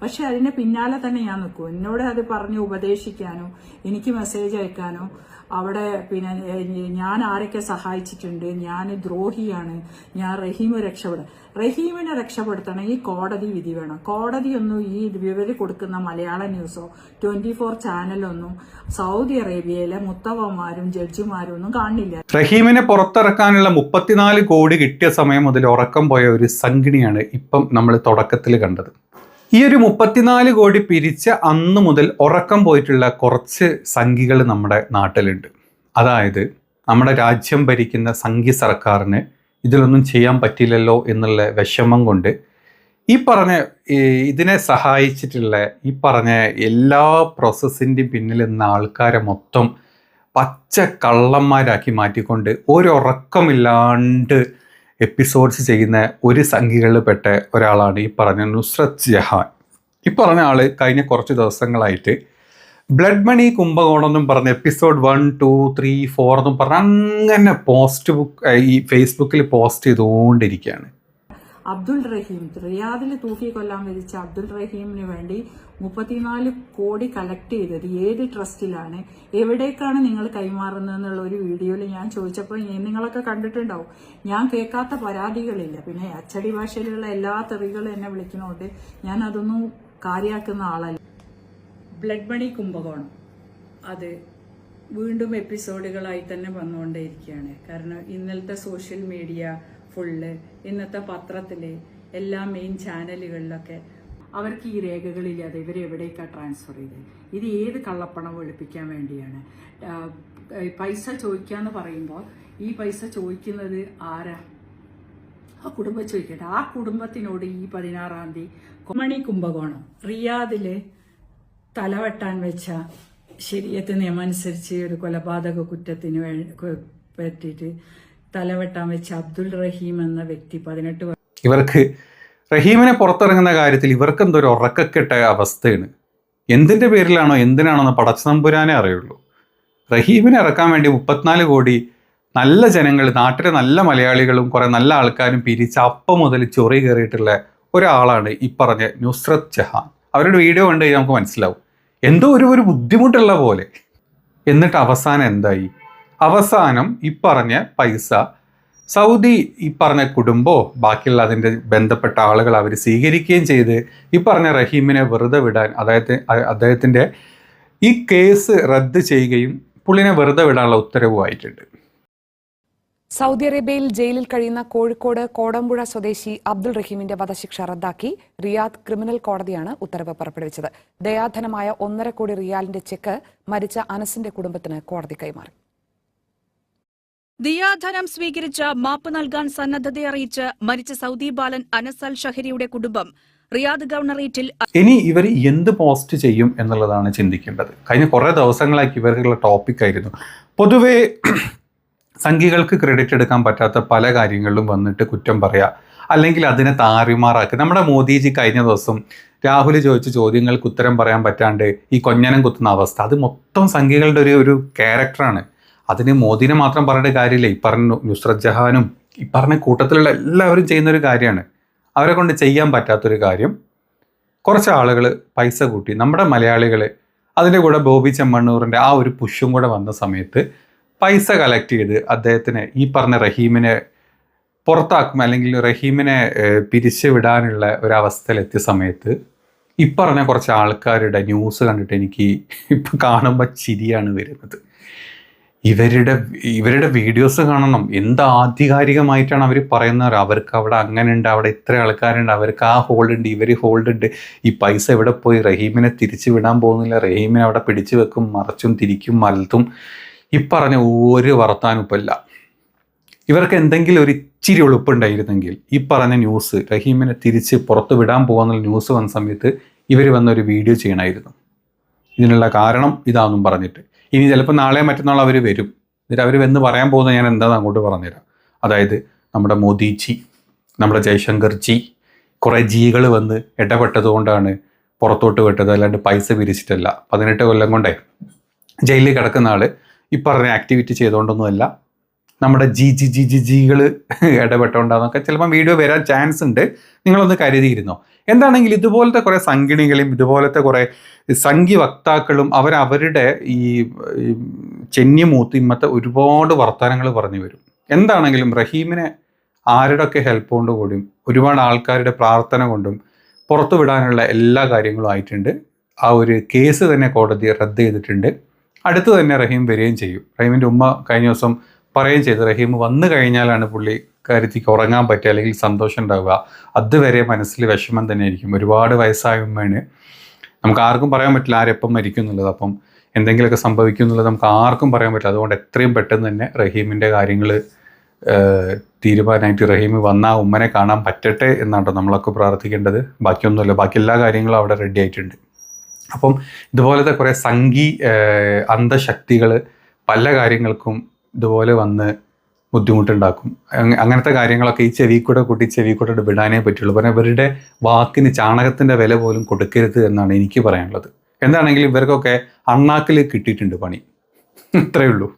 പക്ഷെ അതിന്റെ പിന്നാലെ തന്നെ ഞാൻ നിൽക്കും. എന്നോട് അത് പറഞ്ഞ് ഉപദേശിക്കാനോ എനിക്ക് മെസ്സേജ് അയക്കാനോ അവിടെ പിന്നെ ഞാൻ ആരൊക്കെ സഹായിച്ചിട്ടുണ്ട് ഞാൻ ദ്രോഹിയാണ് ഞാൻ റഹീമ് രക്ഷപ്പെടും റഹീമിനെ രക്ഷപ്പെടുത്തണം ഈ കോടതി വിധി വേണം. കോടതിയൊന്നും ഈ വിവരി കൊടുക്കുന്ന മലയാള ന്യൂസോ ട്വന്റി ഫോർ ചാനലൊന്നും സൗദി അറേബ്യയിലെ മുത്തവന്മാരും ജഡ്ജിമാരും ഒന്നും കാണില്ല. റഹീമിനെ പുറത്തിറക്കാനുള്ള മുപ്പത്തിനാല് കോടി കിട്ടിയ സമയം മുതൽ ഉറക്കം പോയ ഒരു സംഘിണിയാണ് ഇപ്പം നമ്മൾ തുടക്കത്തിൽ കണ്ടത്. ഈ ഒരു മുപ്പത്തിനാല് കോടി പിരിച്ച അന്ന് മുതൽ ഉറക്കം പോയിട്ടുള്ള കുറച്ച് സംഖികൾ നമ്മുടെ നാട്ടിലുണ്ട്. അതായത് നമ്മുടെ രാജ്യം ഭരിക്കുന്ന സംഘി സർക്കാരിന് ഇതിലൊന്നും ചെയ്യാൻ പറ്റില്ലല്ലോ എന്നുള്ള വിഷമം കൊണ്ട് ഈ പറഞ്ഞ ഇതിനെ സഹായിച്ചിട്ടുള്ള ഈ പറഞ്ഞ എല്ലാ പ്രോസസ്സിന്റെയും പിന്നിൽ നിന്ന ആൾക്കാരെ മൊത്തം പച്ച കള്ളന്മാരാക്കി മാറ്റിക്കൊണ്ട് ഒരുറക്കമില്ലാണ്ട് എപ്പിസോഡ്സ് ചെയ്യുന്ന ഒരു സംഖ്യകളിൽ പെട്ട ഒരാളാണ് ഈ പറഞ്ഞ നുസ്രത് ജഹാൻ. ഈ പറഞ്ഞ ആൾ കഴിഞ്ഞ കുറച്ച് ദിവസങ്ങളായിട്ട് ബ്ലഡ് മണി കുംഭകോണം എന്നും പറഞ്ഞ episode one two three four എന്നും പറഞ്ഞ് അങ്ങനെ പോസ്റ്റ് ബുക്ക് ഈ ഫേസ്ബുക്കിൽ പോസ്റ്റ് ചെയ്തുകൊണ്ടിരിക്കുകയാണ്. അബ്ദുൾ റഹീം. റിയാദിൽ തൂക്കി കൊല്ലാൻ വിധിച്ച അബ്ദുൾ റഹീമിന് വേണ്ടി മുപ്പത്തിനാല് കോടി കളക്ട് ചെയ്തത് ഏത് ട്രസ്റ്റിലാണ്? എവിടേക്കാണ് നിങ്ങൾ കൈമാറുന്നത് എന്നുള്ള ഒരു വീഡിയോയിൽ ഞാൻ ചോദിച്ചപ്പോൾ നിങ്ങളൊക്കെ കണ്ടിട്ടുണ്ടാവും. ഞാൻ കേൾക്കാത്ത പരാതികളില്ല. പിന്നെ അച്ചടി ഭാഷയിലുള്ള എല്ലാ തെറികളും എന്നെ വിളിക്കുന്നതുകൊണ്ട് ഞാൻ അതൊന്നും കാര്യമാക്കുന്ന ആളല്ല. ബ്ലഡ് മണി കുംഭകോണം. അത് വീണ്ടും എപ്പിസോഡുകളായി തന്നെ വന്നുകൊണ്ടേയിരിക്കുകയാണ്. കാരണം ഇന്നലത്തെ സോഷ്യൽ മീഡിയ ഫുള്ള് ഇന്നത്തെ പത്രത്തിലെ എല്ലാ മെയിൻ ചാനലുകളിലൊക്കെ അവർക്ക് ഈ രേഖകളില്ലാതെ ഇവർ എവിടേക്കാണ് ട്രാൻസ്ഫർ ചെയ്തത് ഇത് ഏത് കള്ളപ്പണം വെളുപ്പിക്കാൻ വേണ്ടിയാണ്? പൈസ ചോദിക്കാന്ന് പറയുമ്പോൾ ഈ പൈസ ചോദിക്കുന്നത് ആരാ? ആ കുടുംബം ചോദിക്കട്ടെ. ആ കുടുംബത്തിനോട് ഈ പതിനാറാം തീയതി മണി കുംഭകോണം. റിയാദിൽ തലവെട്ടാൻ വെച്ച ശരിയത്ത് നിയമം അനുസരിച്ച് ഒരു കൊലപാതക കുറ്റത്തിന് പറ്റിയിട്ട് തലവെട്ടാൻ വെച്ച അബ്ദുൾ റഹീം എന്ന വ്യക്തി പതിനെട്ട് ഇവർക്ക് റഹീമിനെ പുറത്തിറങ്ങുന്ന കാര്യത്തിൽ ഇവർക്ക് എന്തോ ഒരു ഉറക്കക്കെട്ട അവസ്ഥയാണ്. എന്തിന്റെ പേരിലാണോ എന്തിനാണോ എന്ന് പടച്ചതമ്പുരാനേ അറിയുള്ളൂ. റഹീമിനെ ഇറക്കാൻ വേണ്ടി മുപ്പത്തിനാല് കോടി നല്ല ജനങ്ങൾ നാട്ടിലെ നല്ല മലയാളികളും കുറേ നല്ല ആൾക്കാരും പിരിച്ച് അപ്പം മുതൽ ചൊറി കയറിയിട്ടുള്ള ഒരാളാണ് ഈ പറഞ്ഞ നുസ്രത് ജഹാൻ. അവരുടെ വീഡിയോ കണ്ടു കഴിഞ്ഞാൽ നമുക്ക് മനസ്സിലാവും. എന്തോ ഒരു ഒരു ബുദ്ധിമുട്ടുള്ള പോലെ. എന്നിട്ട് അവസാനം എന്തായി? അവസാനം ഈ പറഞ്ഞ പൈസ സൗദി ഈ പറഞ്ഞ കുടുംബമോ ബാക്കിയുള്ള അതിന്റെ ബന്ധപ്പെട്ട ആളുകൾ അവർ സ്വീകരിക്കുകയും ചെയ്ത് ഈ പറഞ്ഞ റഹീമിനെ വെറുതെ വിടാൻ അതായത് അദ്ദേഹത്തിന്റെ ഈ കേസ് റദ്ദ് ചെയ്യുകയും പുള്ളിനെ വെറുതെ വിടാനുള്ള ഉത്തരവുമായിട്ടുണ്ട് സൗദി അറേബ്യയിൽ ജയിലിൽ കഴിയുന്ന കോഴിക്കോട് കോടമ്പുഴ സ്വദേശി അബ്ദുൾ റഹീമിന്റെ വധശിക്ഷ റദ്ദാക്കി റിയാദ് ക്രിമിനൽ കോടതിയാണ് ഉത്തരവ് പുറപ്പെടുവിച്ചത്. ദയാധനമായ ഒന്നര കോടി റിയാലിന്റെ ചെക്ക് മരിച്ച അനസിന്റെ കുടുംബത്തിന് കോടതി കൈമാറി. ദിയാധനം സ്വീകരിച്ച് മാപ്പ് നൽകാൻ സന്നദ്ധത അറിയിച്ച് മരിച്ച സൗദി ബാലൻ അനസൽ ഷഹരിയുടെ കുടുംബം റിയാദ് ഗവർണറേറ്റിൽ ഇനി ഇവർ എന്ത് പോസ്റ്റ് ചെയ്യും എന്നുള്ളതാണ് ചിന്തിക്കേണ്ടത്. കഴിഞ്ഞ കുറേ ദിവസങ്ങളാക്കി ഇവർക്കുള്ള ടോപ്പിക് ആയിരുന്നു. പൊതുവേ സംഘികൾക്ക് ക്രെഡിറ്റ് എടുക്കാൻ പറ്റാത്ത പല കാര്യങ്ങളിലും വന്നിട്ട് കുറ്റം പറയുക അല്ലെങ്കിൽ അതിനെ താറുമാറാക്കുക നമ്മുടെ മോദിജി കഴിഞ്ഞ ദിവസം രാഹുൽ ചോദിച്ച ചോദ്യങ്ങൾക്ക് ഉത്തരം പറയാൻ പറ്റാണ്ട് ഈ കൊഞ്ഞനം കുത്തുന്ന അവസ്ഥ. അത് മൊത്തം സംഘികളുടെ ഒരു ഒരു ക്യാരക്ടറാണ് അതിന് മോദിനെ മാത്രം പറഞ്ഞിട്ട് കാര്യമില്ല. ഈ പറഞ്ഞ നുസ്രത് ജഹാനും ഈ പറഞ്ഞ കൂട്ടത്തിലുള്ള എല്ലാവരും ചെയ്യുന്നൊരു കാര്യമാണ്. അവരെ കൊണ്ട് ചെയ്യാൻ പറ്റാത്തൊരു കാര്യം. കുറച്ച് ആളുകൾ പൈസ കൂട്ടി നമ്മുടെ മലയാളികൾ അതിന്റെ കൂടെ ബോബി ചെമ്മണ്ണൂറിന്റെ ആ ഒരു പുഷും കൂടെ വന്ന സമയത്ത് പൈസ കളക്ട് ചെയ്ത് അദ്ദേഹത്തിന് ഈ പറഞ്ഞ റഹീമിനെ പുറത്താക്കും അല്ലെങ്കിൽ റഹീമിനെ പിരിച്ചു വിടാനുള്ള ഒരവസ്ഥയിലെത്തിയ സമയത്ത് ഇപ്പറഞ്ഞ കുറച്ച് ആൾക്കാരുടെ ന്യൂസ് കണ്ടിട്ട് എനിക്ക് ഇപ്പം കാണുമ്പോൾ ചിരിയാണ് വരുന്നത്. ഇവരുടെ ഇവരുടെ വീഡിയോസ് കാണണം. എന്ത് ആധികാരികമായിട്ടാണ് അവർ പറയുന്നത്? അവർക്ക് അവിടെ അങ്ങനെ ഉണ്ട് അവിടെ ഇത്ര ആൾക്കാരുണ്ട് അവർക്ക് ആ ഹോൾഡ് ഉണ്ട് ഇവർ ഹോൾഡ് ഉണ്ട് ഈ പൈസ എവിടെ പോയി? റഹീമിനെ തിരിച്ചു വിടാൻ പോകുന്നില്ല. റഹീമിനെ അവിടെ പിടിച്ചു വെക്കും മറച്ചും തിരിക്കും മലത്തും. ഈ പറഞ്ഞ ഒരു വർത്താനം ഇപ്പല്ല ഇവർക്ക് എന്തെങ്കിലും ഒരു ഇച്ചിരി എളുപ്പമുണ്ടായിരുന്നെങ്കിൽ ഈ പറഞ്ഞ ന്യൂസ് റഹീമിനെ തിരിച്ച് പുറത്ത് വിടാൻ പോകുന്ന ന്യൂസ് വന്ന സമയത്ത് ഇവർ വന്ന ഒരു വീഡിയോ ചെയ്യണമായിരുന്നു ഇതിനുള്ള കാരണം ഇതാണെന്നും പറഞ്ഞിട്ട്. ഇനി ചിലപ്പോൾ നാളെ മറ്റന്നാൾ അവർ വരും. എന്നിട്ട് അവർ വന്ന് പറയാൻ പോകുന്ന ഞാൻ എന്താണെന്ന് അങ്ങോട്ട് പറഞ്ഞുതരാം. അതായത് നമ്മുടെ മോദിജി നമ്മുടെ ജയശങ്കർജി കുറേ ജികൾ വന്ന് ഇടപെട്ടത് കൊണ്ടാണ് പുറത്തോട്ട് വിട്ടത്. അല്ലാണ്ട് പൈസ പിരിച്ചിട്ടല്ല. പതിനെട്ട് കൊല്ലം കൊണ്ടേ ജയിലിൽ കിടക്കുന്ന ആൾ ഈ പറഞ്ഞ ആക്ടിവിറ്റി ചെയ്തുകൊണ്ടൊന്നുമല്ല നമ്മുടെ ജി ജി ജി ജി ജികൾ ഇടപെട്ടുകൊണ്ടാന്നൊക്കെ ചിലപ്പോൾ വീഡിയോ വരാൻ ചാൻസ് ഉണ്ട് നിങ്ങളൊന്ന് കരുതിയിരുന്നോ? എന്താണെങ്കിൽ ഇതുപോലത്തെ കുറേ സംഗിണികളും ഇതുപോലത്തെ കുറേ സംഘി വക്താക്കളും അവരവരുടെ ഈ ചെന്നിമൂത്ത് ഇമ്മത്തെ ഒരുപാട് വർത്തമാനങ്ങൾ പറഞ്ഞു വരും. എന്താണെങ്കിലും റഹീമിനെ ആരുടെയൊക്കെ ഹെൽപ്പ് കൊണ്ട് കൂടിയും ഒരുപാട് ആൾക്കാരുടെ പ്രാർത്ഥന കൊണ്ടും പുറത്തു വിടാനുള്ള എല്ലാ കാര്യങ്ങളും ആയിട്ടുണ്ട്. ആ ഒരു കേസ് തന്നെ കോടതി റദ്ദ് ചെയ്തിട്ടുണ്ട്. അടുത്ത് തന്നെ റഹീം വരികയും ചെയ്യും. റഹീമിന്റെ ഉമ്മ കഴിഞ്ഞ ദിവസം പറയുകയും ചെയ്തു. റഹീം വന്നു കഴിഞ്ഞാലാണ് പുള്ളി കാര്യത്തിക്ക് ഉറങ്ങാൻ പറ്റുക അല്ലെങ്കിൽ സന്തോഷം ഉണ്ടാവുക. അതുവരെ മനസ്സിൽ വിഷമം തന്നെ ആയിരിക്കും ഒരുപാട് വയസ്സായ ഉമ്മയാണ്. നമുക്ക് ആർക്കും പറയാൻ പറ്റില്ല ആരെപ്പം മരിക്കും എന്നുള്ളത്. അപ്പം എന്തെങ്കിലുമൊക്കെ സംഭവിക്കും എന്നുള്ളത് നമുക്ക് ആർക്കും പറയാൻ പറ്റില്ല. അതുകൊണ്ട് എത്രയും പെട്ടെന്ന് തന്നെ റഹീമിന്റെ കാര്യങ്ങൾ തീരുമാനമായിട്ട് റഹീം വന്ന ഉമ്മനെ കാണാൻ പറ്റട്ടെ എന്നാണ് നമ്മളൊക്കെ പ്രാർത്ഥിക്കേണ്ടത്. ബാക്കിയൊന്നുമില്ല. ബാക്കി എല്ലാ കാര്യങ്ങളും അവിടെ റെഡി ആയിട്ടുണ്ട്. അപ്പം ഇതുപോലത്തെ കുറേ സംഘി അന്ധശക്തികൾ പല കാര്യങ്ങൾക്കും ഇതുപോലെ വന്ന് ബുദ്ധിമുട്ടുണ്ടാക്കും. അങ്ങനത്തെ കാര്യങ്ങളൊക്കെ ഈ ചെവി കൂടെ കൂട്ടി ചെവി കൂടെ വിടാനേ പറ്റുള്ളൂ. കാരണം ഇവരുടെ വാക്കിന് ചാണകത്തിന്റെ വില പോലും കൊടുക്കരുത് എന്നാണ് എനിക്ക് പറയാനുള്ളത്. എന്താണെങ്കിലും ഇവർക്കൊക്കെ അണ്ണാക്കിൽ കിട്ടിയിട്ടുണ്ട് പണി. ഇത്രയേ ഉള്ളൂ.